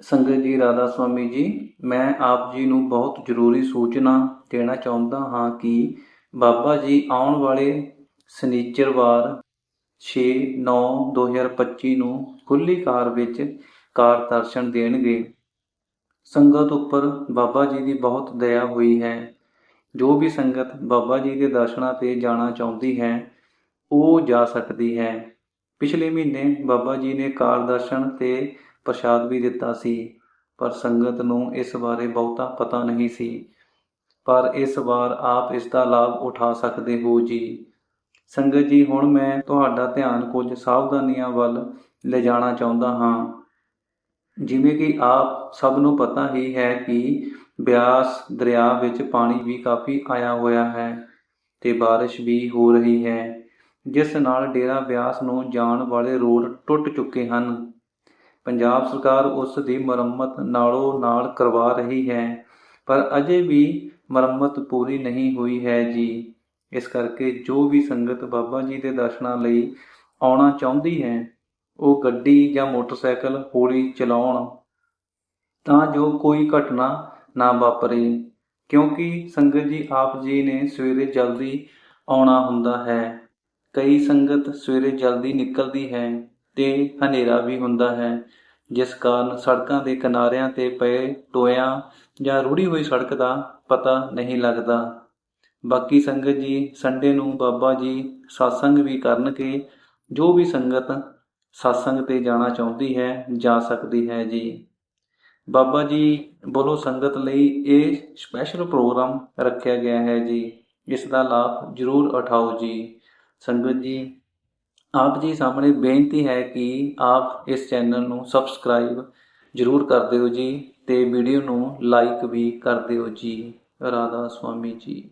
ਸੰਗਤ ਜੀ, ਰਾਧਾ ਸਵਾਮੀ ਜੀ, ਮੈਂ ਆਪ ਜੀ ਨੂੰ ਬਹੁਤ ਜ਼ਰੂਰੀ ਸੂਚਨਾ ਦੇਣਾ ਚਾਹੁੰਦਾ ਹਾਂ ਕਿ ਬਾਬਾ ਜੀ ਆਉਣ ਵਾਲੇ ਸ਼ਨੀਚਰਵਾਰ 6/9/2025 ਨੂੰ ਖੁੱਲੀ ਕਾਰ ਵਿੱਚ ਕਾਰ ਦਰਸ਼ਨ ਦੇਣਗੇ। ਸੰਗਤ ਉੱਪਰ ਬਾਬਾ ਜੀ ਦੀ ਬਹੁਤ ਦਇਆ ਹੋਈ ਹੈ। ਜੋ ਵੀ ਸੰਗਤ ਬਾਬਾ ਜੀ ਦੇ ਦਰਸ਼ਨਾਂ ਤੇ ਜਾਣਾ ਚਾਹੁੰਦੀ ਹੈ, ਉਹ ਜਾ ਸਕਦੀ ਹੈ। ਪਿਛਲੇ ਮਹੀਨੇ ਬਾਬਾ ਜੀ ਨੇ ਕਾਰ ਦਰਸ਼ਨ ਤੇ ਪ੍ਰਸ਼ਾਦ ਵੀ ਦਿੱਤਾ ਸੀ, ਪਰ ਸੰਗਤ ਨੂੰ ਇਸ ਬਾਰੇ ਬਹੁਤਾ ਪਤਾ ਨਹੀਂ ਸੀ। ਪਰ ਇਸ ਵਾਰ ਆਪ ਇਸ ਦਾ ਲਾਭ ਉਠਾ ਸਕਦੇ ਹੋ ਜੀ। ਸੰਗਤ ਜੀ, ਹੁਣ ਮੈਂ ਤੁਹਾਡਾ ਧਿਆਨ ਕੁਝ ਸਾਵਧਾਨੀਆਂ ਵੱਲ ਲਿਜਾਣਾ ਚਾਹੁੰਦਾ ਹਾਂ। ਜਿਵੇਂ ਕਿ ਆਪ ਸਭ ਨੂੰ ਪਤਾ ਹੀ ਹੈ ਕਿ ਬਿਆਸ ਦਰਿਆ ਵਿੱਚ ਪਾਣੀ ਵੀ ਕਾਫੀ ਆਇਆ ਹੋਇਆ ਹੈ ਤੇ ਬਾਰਿਸ਼ ਵੀ ਹੋ ਰਹੀ ਹੈ। ਜਿਸ ਨਾਲ ਡੇਰਾ ਬਿਆਸ ਨੂੰ ਜਾਣ ਵਾਲੇ ਰੋਡ ਟੁੱਟ ਚੁੱਕੇ ਹਨ। ਪੰਜਾਬ ਸਰਕਾਰ ਉਸ ਦੀ ਮੁਰੰਮਤ ਨਾਲੋਂ ਨਾਲ ਕਰਵਾ ਰਹੀ ਹੈ, ਪਰ ਅਜੇ ਵੀ ਮੁਰੰਮਤ ਪੂਰੀ ਨਹੀਂ ਹੋਈ ਹੈ ਜੀ। ਇਸ ਕਰਕੇ ਜੋ ਵੀ ਸੰਗਤ ਬਾਬਾ ਜੀ ਦੇ ਦਰਸ਼ਨਾਂ ਲਈ ਆਉਣਾ ਚਾਹੁੰਦੀ ਹੈ, ਉਹ ਗੱਡੀ ਜਾਂ ਮੋਟਰਸਾਈਕਲ ਹੌਲੀ ਚਲਾਉਣ, ਤਾਂ ਜੋ ਕੋਈ ਘਟਨਾ ਨਾ ਵਾਪਰੇ, ਕਿਉਂਕਿ ਸੰਗਤ ਜੀ ਆਪ ਜੀ ਨੇ ਸਵੇਰੇ ਜਲਦੀ ਆਉਣਾ ਹੁੰਦਾ ਹੈ। ਕਈ ਸੰਗਤ ਸਵੇਰੇ ਜਲਦੀ ਨਿਕਲਦੀ ਹੈ ਤੇ ਹਨੇਰਾ ਵੀ ਹੁੰਦਾ ਹੈ। ਜਿਸ ਕਾਰਨ ਸੜਕਾਂ ਦੇ ਕਿਨਾਰਿਆਂ ਤੇ ਪਏ ਟੋਇਆਂ ਜਾਂ ਰੁੜੀ ਹੋਈ ਸੜਕ ਦਾ ਪਤਾ ਨਹੀਂ ਲੱਗਦਾ। ਬਾਕੀ ਸੰਗਤ ਜੀ, ਸੰਡੇ ਨੂੰ ਬਾਬਾ ਜੀ satsang ਵੀ ਕਰਨਗੇ। ਜੋ ਵੀ ਸੰਗਤ satsang ਤੇ ਜਾਣਾ ਚਾਹੁੰਦੀ ਹੈ, ਜਾ ਸਕਦੀ ਹੈ ਜੀ। ਬਾਬਾ ਜੀ ਬੋਲੋ ਸੰਗਤ ਲਈ ਇਹ ਸਪੈਸ਼ਲ ਪ੍ਰੋਗਰਾਮ ਰੱਖਿਆ ਗਿਆ ਹੈ ਜੀ। ਇਸ ਦਾ ਲਾਭ ਜ਼ਰੂਰ ਉਠਾਓ ਜੀ। ਸੰਗਤ ਜੀ ਆਪ ਜੀ ਸਾਹਮਣੇ ਬੇਨਤੀ ਹੈ ਕਿ ਆਪ ਇਸ ਚੈਨਲ ਨੂੰ ਸਬਸਕ੍ਰਾਈਬ ਜ਼ਰੂਰ ਕਰ ਦਿਓ ਜੀ ਤੇ ਵੀਡੀਓ ਨੂੰ ਲਾਈਕ ਵੀ ਕਰ ਦਿਓ ਜੀ। ਰਾਧਾ ਸੁਆਮੀ ਜੀ।